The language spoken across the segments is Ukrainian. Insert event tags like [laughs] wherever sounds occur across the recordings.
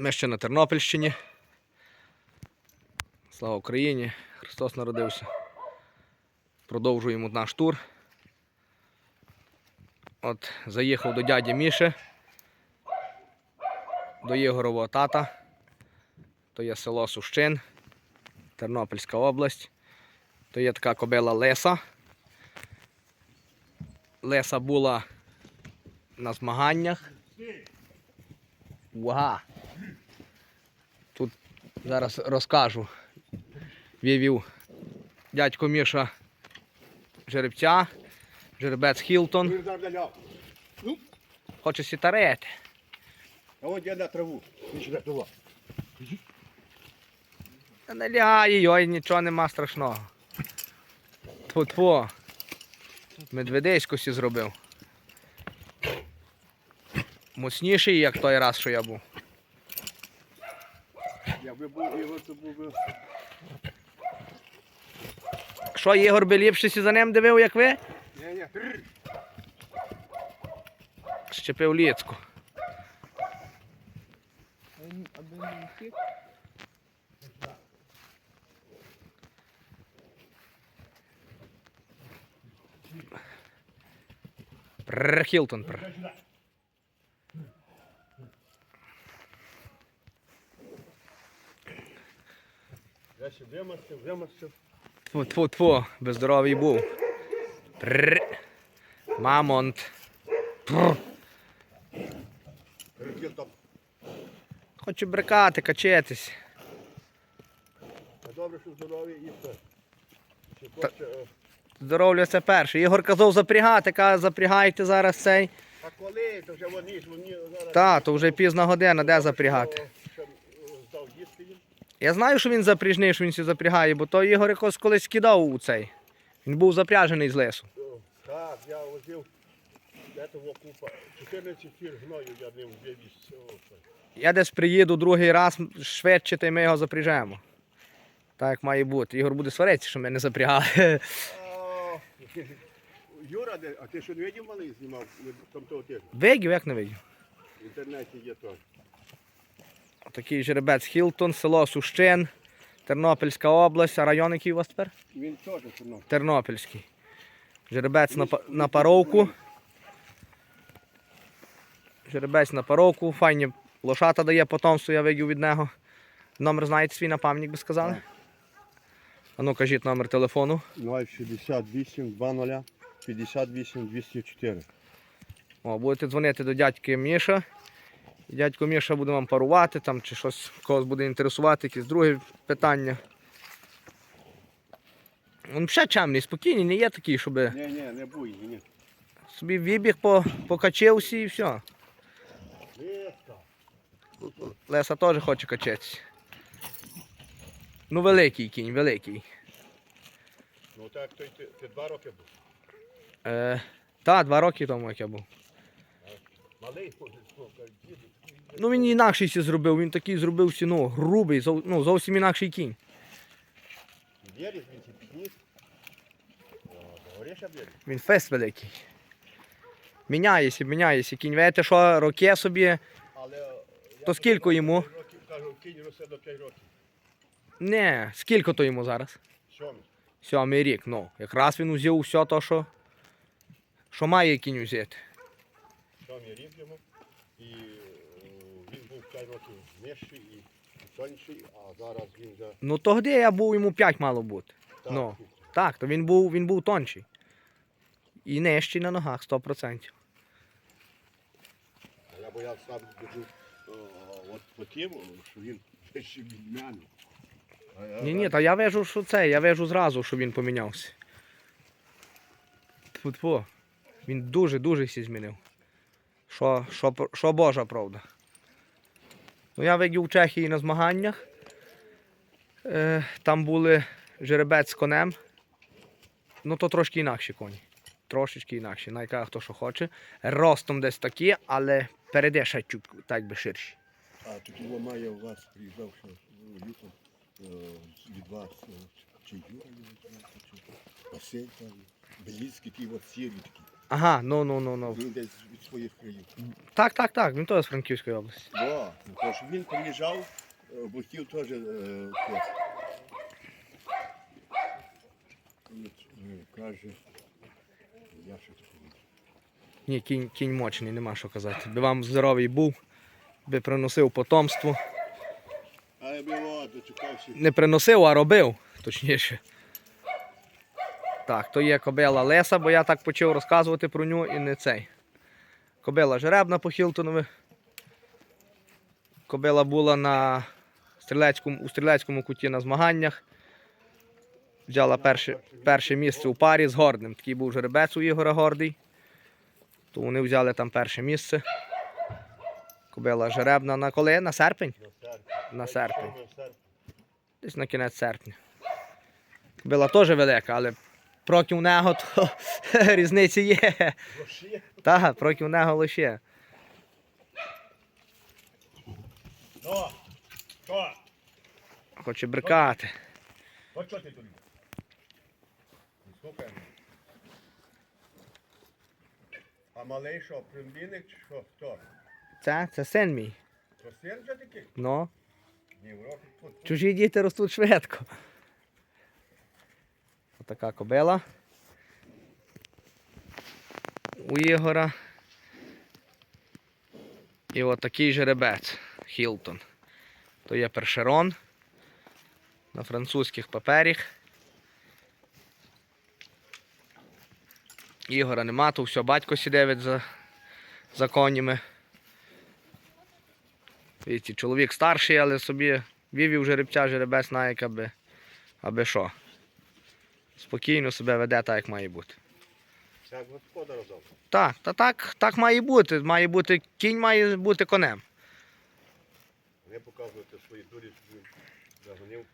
Ми ще на Тернопільщині. Слава Україні! Христос народився. Продовжуємо наш тур. От заїхав до дяді Міші, до Ігорового тата. То є село Сущин, Тернопільська область. То є така кобила Леса. Леса була на змаганнях. Уга. Зараз розкажу. Вивів дядько Міша жеребця, жеребець Хілтон. Ну, Хоче сітарети. а от я на траву. Не лягає, йой, нічого нема страшного. Тьфу-тьфу. Медведисько сі зробив. Моцніший, як той раз, що я був. Якби був Ігор, то був би. Що Ігор би ліпше за ним дивив, як ви? Ні, ні. Щепив ліцку. Хілтон. Я ще вимастив, вимастив. Тьфу, тьфу, тьфу, безздоровий був. Прррр. Мамонт. Хочу брикати, качетись. А добре, що здорові і все. Ще хоче, е, Здоров'я це перше. Ігор казав запрягати, каже, запрягайте зараз цей. А коли? То вже вони ж мені зараз. Та, то вже пізна година, де запрягати. Ще, Я знаю, що він запряжний, що він сі запрягає, бо то Ігор якось колись кидав у цей. Він був запряжений з лесу. Так, я возив. Де того купа. 14 фір гною я ним вивіз. О, це. Я десь приїду другий раз швидше, та й ми його запряжемо. Так як має бути. Ігор буде сваритися, що ми не запрягали. [laughs] Юра, а ти що не видів малий знімав там того тижня? Вигів, як не вигів. В інтернеті є то. Такий жеребець Хілтон, село Сущин, Тернопільська область, а район який у вас тепер? Він теж чорнов. Тернопільський. Жеребець на, на паровку. Жеребець на паровку. Файні лошата дає потомство, я видів від нього. Номер знаєте свій на пам'ять би сказали? А ну кажіть номер телефону. 068 20 58 204. О, будете дзвонити до дядьки Міша. І дядько Міша буде вам парувати там, чи щось когось буде інтересувати, якісь другі питання. Він ще чемний, спокійний, не є такий, щоб Ні, ні, не буй, ні. собі вибіг, по, покачився і все. Леса теж хоче качатися. Ну, великий кінь, великий. Ну так, то й ти, ти два роки був. Е, та, два роки тому, як я був. Малий ходить, слухай, діду. Ну він інакший сі зробив, він такий зробився, ну, грубий, зов- ну, зовсім інакший кінь. Віриш, він підніс. Фест великий. Міняється, міняється. Кінь, видите, що роки собі. Але... е, То скільки йому? Років, кажу, кінь росте до 5 років. Не, скільки то йому зараз? Сьомий. Сьомий рік. Ну, якраз він узяв все то, що, що має кінь рік йому. І е, він був 5 років нижчий і тонший, а зараз він вже... Ну то де я був, йому 5 мало бути. Так, Ну. Так, то він був, він був тонший. І нижчий на ногах 100%. А я боявся сам біжу от по тим, що він ще від мене. Я- Ні, ні, та я вижу, що це, я вижу зразу, що він помінявся. Тьфу-тьфу. Він дуже-дуже всі змінив. Що, що, що Божа правда. Ну, я видів у Чехії на змаганнях. Е, там були жеребець з конем. Ну, то трошки інакші коні. Трошечки інакші, найка хто що хоче. Ростом десь такі, але переде так би ширші. А його має у вас приїжджав, що Юком від вас е, чи Юра, чи Василь Беліцький, ті от сірі. Ага, ну ну ну ну. Він десь від своїх країв. Так, так, так, він теж з Франківської області. О, ну, тож він приїжджав, е, бо хотів теж е. І, е, Каже, я що такого. Ні, кінь, кінь мощний, нема що казати. Би вам здоровий був, би приносив потомство. Але би о, дочекався. Не приносив, а робив, точніше. Так, то є кобила Леса, бо я так почав розказувати про нього і не цей. Кобила жеребна по Хілтонові. Кобила була на стрілецькому, у стрілецькому куті на змаганнях. Взяла перше, перше місце у парі з Гордним. Такий був жеребець у Ігора Гордий. То вони взяли там перше місце. Кобила жеребна на коли? На серпень. На серпень. Десь на кінець серпня. Кобила теж велика, але проти нього то [laughs] різниці є. Так, проти нього лише. Ну? Хоче брикати. Тут? Ну, А малий що, племінник чи що? Хто? Це, це син мій. То син вже такий? Ну, чужі діти ростуть швидко. Отака кобила. У Ігора. І отакий жеребець Хілтон. То є першерон на французьких паперах. Ігора нема, то все, батько сідевить за, за конями. Віці, чоловік старший, але собі вівів жеребця, жеребець знає, аби, аби що. Спокійно себе веде так, як має бути. Як господар разом. Так, та так, так має бути. Має бути, кінь має бути конем. Не показувати свої дурі, загонив.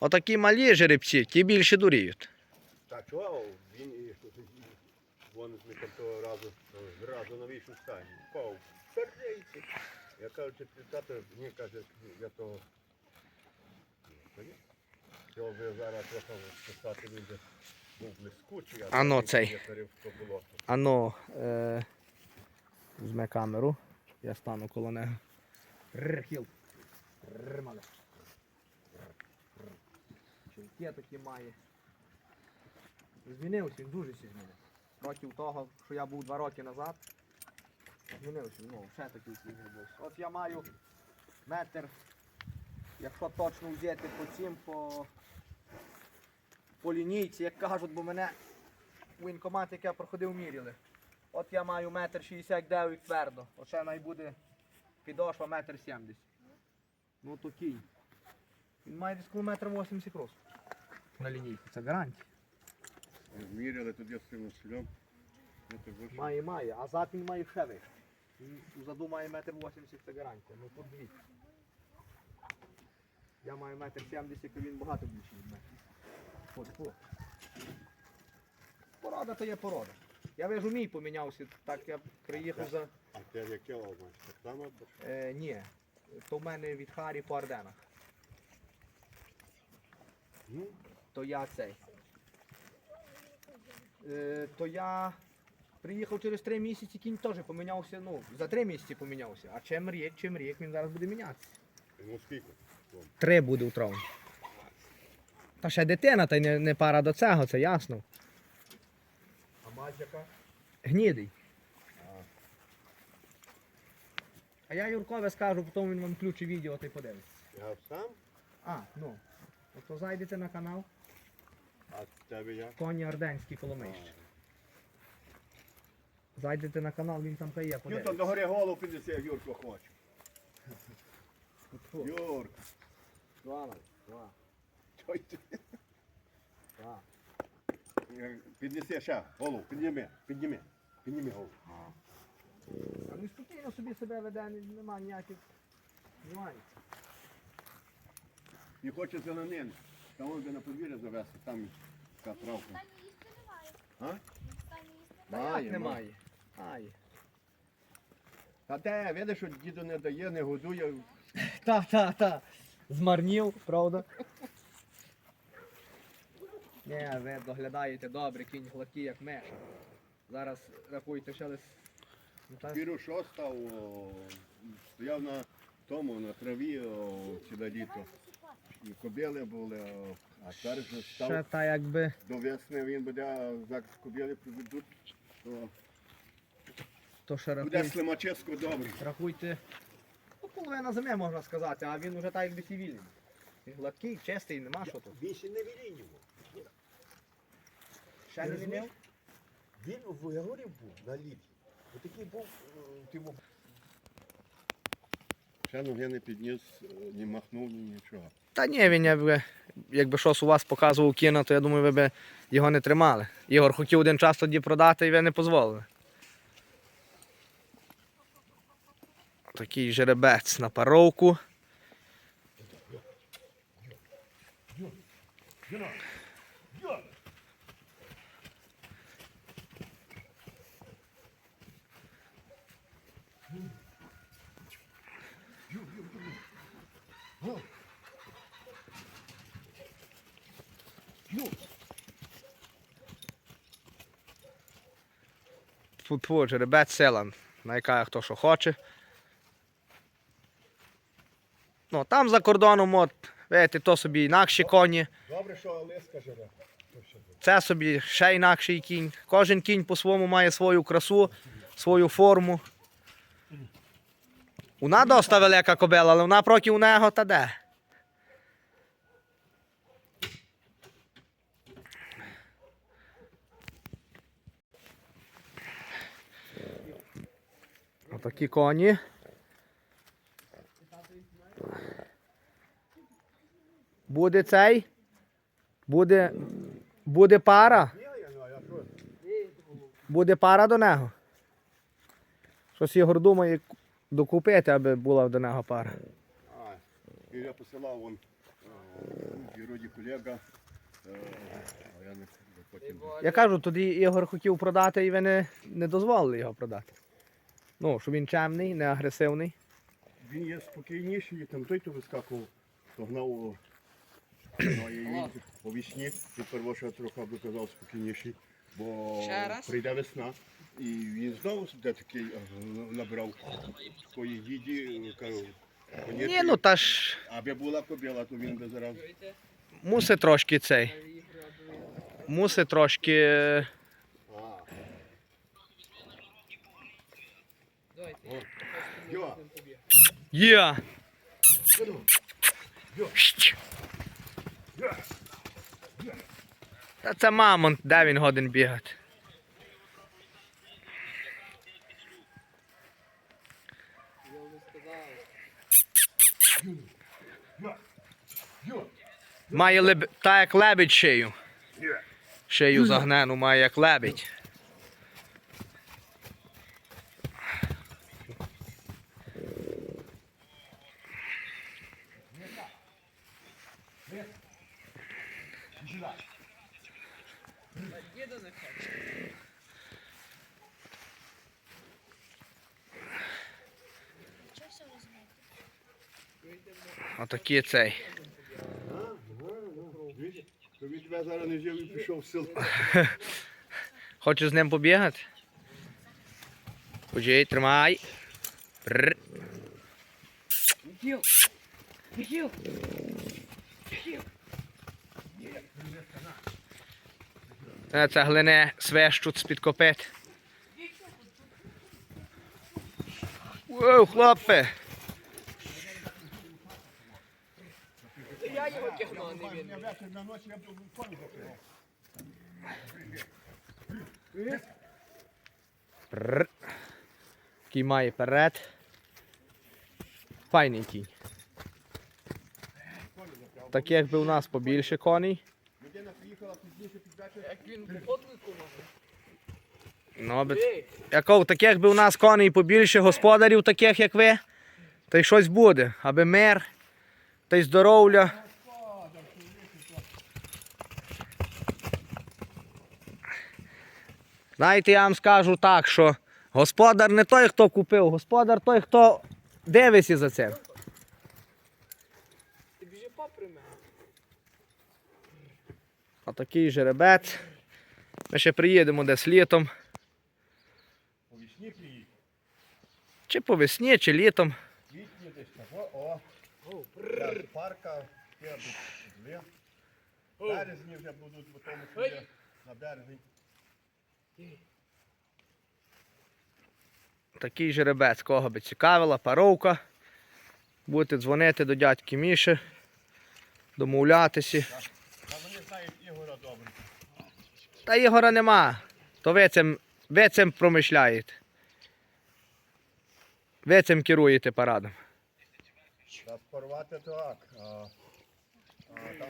Отакі малі жеребці, ті більше дуріють. Та чого? Він і вон там того разу зразу на вічну стані. Впав. Сердейці. Я кажу, чи ти тато, ні, каже, я того. Цього би зараз трохи писати він би був блискучий, А тоді цей. Ано, е, візьме камеру. Я стану коло нього. Рр, хіл. Рр, такі має. Змінився, він дуже сі змінив. Років того, що я був два роки назад. Змінився, ну, ще такий свій зробився. От я маю метр, якщо точно взяти по цим, по, по лінійці, як кажуть, бо мене воєнкомат, як я проходив, міряли. От я маю метр 69 твердо. Оце най буде підошва метр 70. Ну то кінь. Він має десь коло метр 80 росту. На лінійці. Це гарантія. Міряли Василем. Ну, то більше. Має, має, а зад він має ще вище. Він Заду має метр 80 це гарантія. Ну тут дивіться. Я маю метр 70, то він багато більший від мене. От, от. Порода то є порода. Я вижу, мій помінявся, так я приїхав за. А те яке маєш? Так само? Е, ні, то в мене від Харі по Арденах. Ну, То я цей. Е, то я приїхав через три місяці, кінь теж помінявся. Ну, за три місяці помінявся. А чим рік, чим рік він зараз буде мінятися. йому скільки? Три буде у травні. Та ще дитина, та й не, не пара до цього, це ясно. А мать яка? Гнідий. А я Юркове скажу, потім він вам включить відео, ти подивиться. Я сам? А, ну. То зайдете на канал А тебе як? Коні Орденські Коломийщини. Зайдете на канал, він там є, Юрко, подивиться. до гори голову піднеси, як Юрко хоче. Фу. Юрко. Два, два, Чой ти? два. Піднеси ще голову, підніми, підніми, підніми голову. А він спокійно собі себе веде, ні- нема ніяких нюансів. І хоче зеленин. Там он би на подвір'я завести, там така травка. Немає. А? Та як немає? Має. А те, видиш, що діду не дає, не годує. Та, та, та. Змарнів, правда? Ні, ви доглядаєте добре, кінь гладкий, як меша. Зараз рахуйте ще що став, о, стояв на тому, на траві о, ціле літо. І кобили були, о, а зараз же Ще став та якби. до весни він буде, як кобили приведуть, то То ще буде рахуйте. слимачевсько добре. Рахуйте. Ну, половина зими можна сказати, а він уже так якби вільний. Він гладкий, чистий, нема що тут. Він ще не вілінював. Ще не вінив? Він в Ягорі був на літі. Отакий був тимо. Ще ноги не підніс, ні махнув, ні нічого. Та ні, він якби, якби щось у вас показував кіно, то я думаю, ви б його не тримали. Ігор хотів один час тоді продати і ви не дозволили. Такий жеребець на паровку. Фу, жеребець селан. Найкає хто що хоче. Ну, там за кордоном, от, видите, то собі інакші коні. Добре, що Олеска жере. Це собі ще інакший кінь. Кожен кінь по-своєму має свою красу, свою форму. Вона доста велика кобила, але вона проти у нього та де. Отакі коні. Буде цей? Буде. Буде пара? Буде пара до нього. Щось Ігор думає докупити, аби була до нього пара. А, я посилав вон і колега. е, А я не потім. Я кажу, тоді Ігор хотів продати і ви не, не дозволили його продати. Ну, що він чемний, не агресивний. Він є спокійніший, там той то вискакував, то гнав о, по вісні, і перше трохи би казав спокійніший, бо Ще раз? прийде весна. І він знову де такий а, набрав свої діді, кажу, Ні, ну та ж аби була кобіла, то він би зараз. мусить трошки цей. Мусить трошки. е, А. О, Йо, Є! Та це мамонт, де він годин бігати. Має леб... та як лебідь шию. Шию загнену має як лебідь. Отакий цей. то тебе зараз не взяв і пішов в село. Хочеш з ним побігати? Ходжи, тримай. Пррр. Це глине свещуть з-під копит. Воу, хлопе! Я його тягну, а не він. Пррр. Такий має перед. Файний кінь. Так якби у нас побільше коней. Людина приїхала пізніше під вечір. Як він по подлику може. Ну, аби Яков, так якби у нас коней побільше господарів, таких як ви, то й щось буде, аби мир, та й здоров'я. Знаєте, я вам скажу так, що господар не той, хто купив, господар той, хто дивиться за цим. Ти біжи попри мене. Отакий жеребець. Ми ще приїдемо десь літом. По весні приїдемо. Чи по весні, чи літом. Літні десь так. О, о. Парка, перший. Березні вже будуть, бо тому що на березні. Такий жеребець, кого би цікавила, паровка. Будете дзвонити до дядьки Міші, домовлятися. А вони знають Ігора добре. Та Ігора нема. То ви цим, ви цим промишляєте. Ви цим керуєте парадом. Та порвати так. А, а там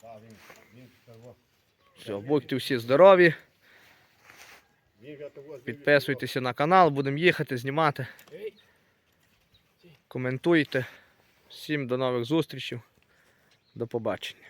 Та, він, він, Все, будьте всі здорові. Підписуйтеся на канал, будемо їхати, знімати. Коментуйте. Всім до нових зустрічей. До побачення.